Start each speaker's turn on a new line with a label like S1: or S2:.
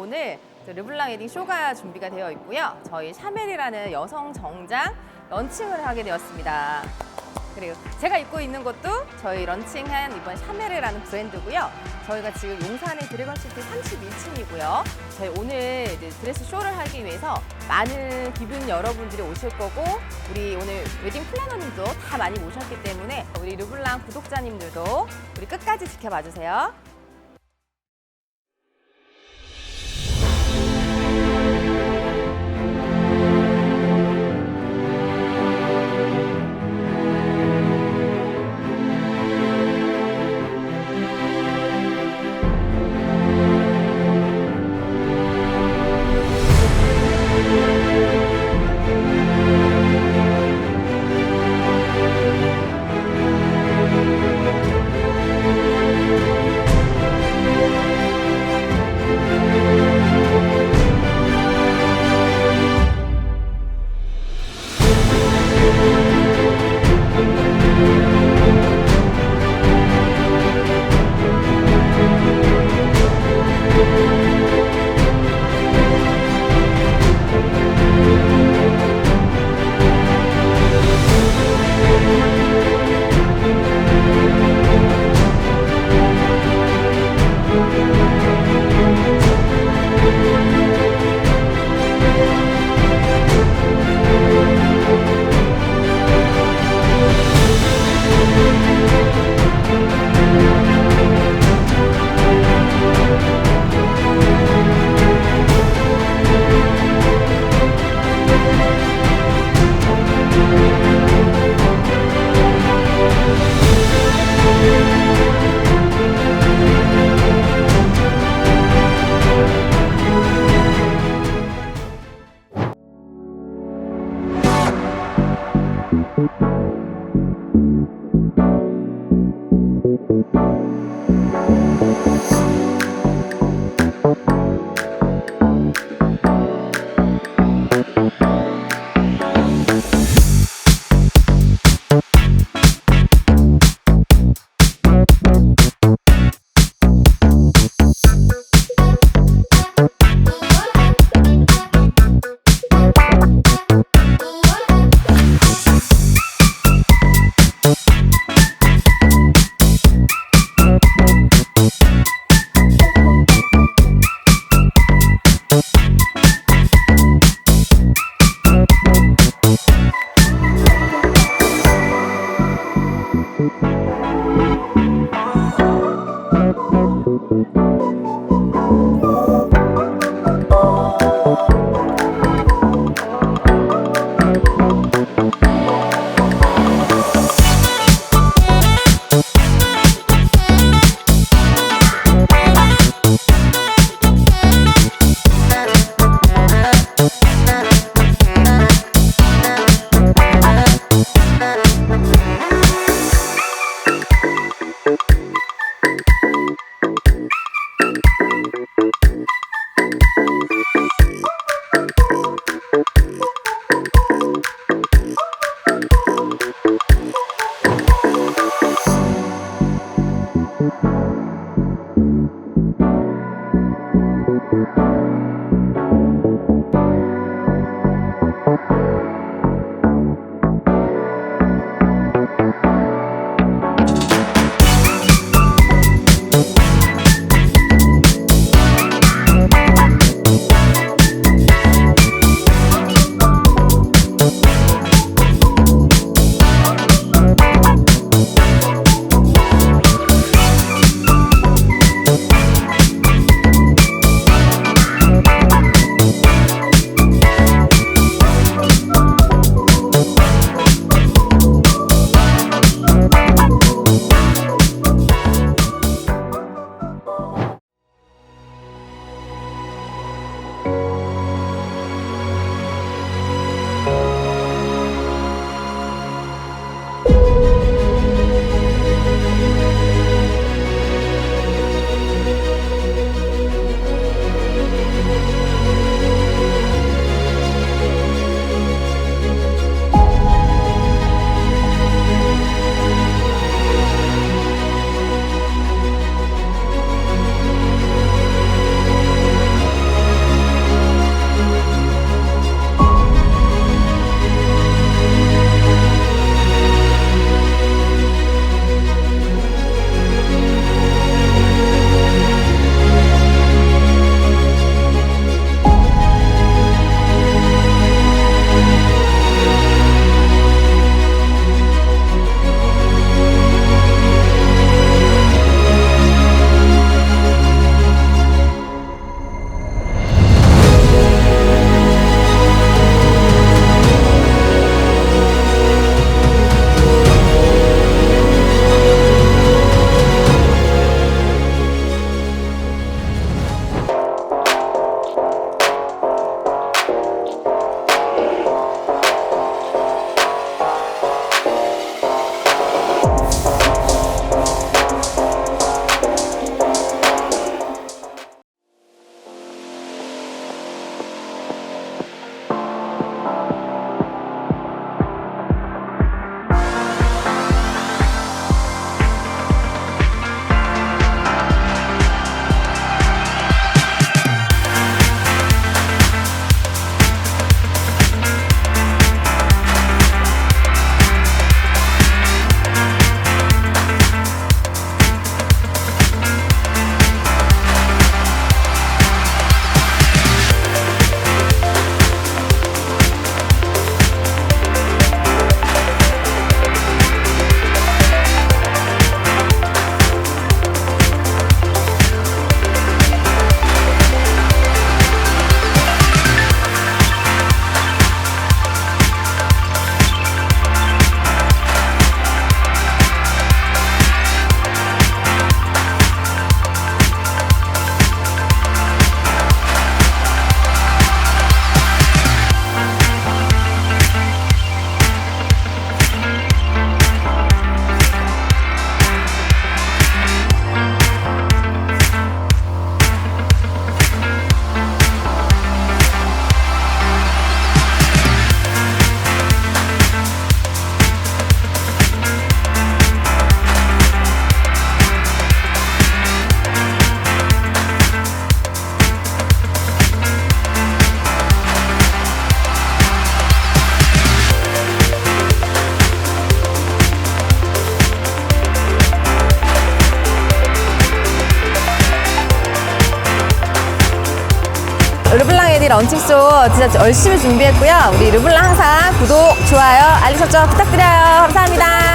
S1: 오늘 저 르블랑 웨딩 쇼가 준비가 되어 있고요. 저희 샤멜이라는 여성 정장 런칭을 하게 되었습니다. 그리고 제가 입고 있는 것도 저희 런칭한 이번 샤멜이라는 브랜드고요. 저희가 지금 용산의 드래곤시티 31층이고요. 저희 오늘 드레스 쇼를 하기 위해서 많은 기분 여러분들이 오실 거고 우리 오늘 웨딩 플래너님도 다 많이 오셨기 때문에 우리 르블랑 구독자님들도 우리 끝까지 지켜봐 주세요. Thank you. 에디 런칭쇼 진짜 열심히 준비했고요. 우리 르블랑 항상 구독, 좋아요, 알림 설정 부탁드려요. 감사합니다.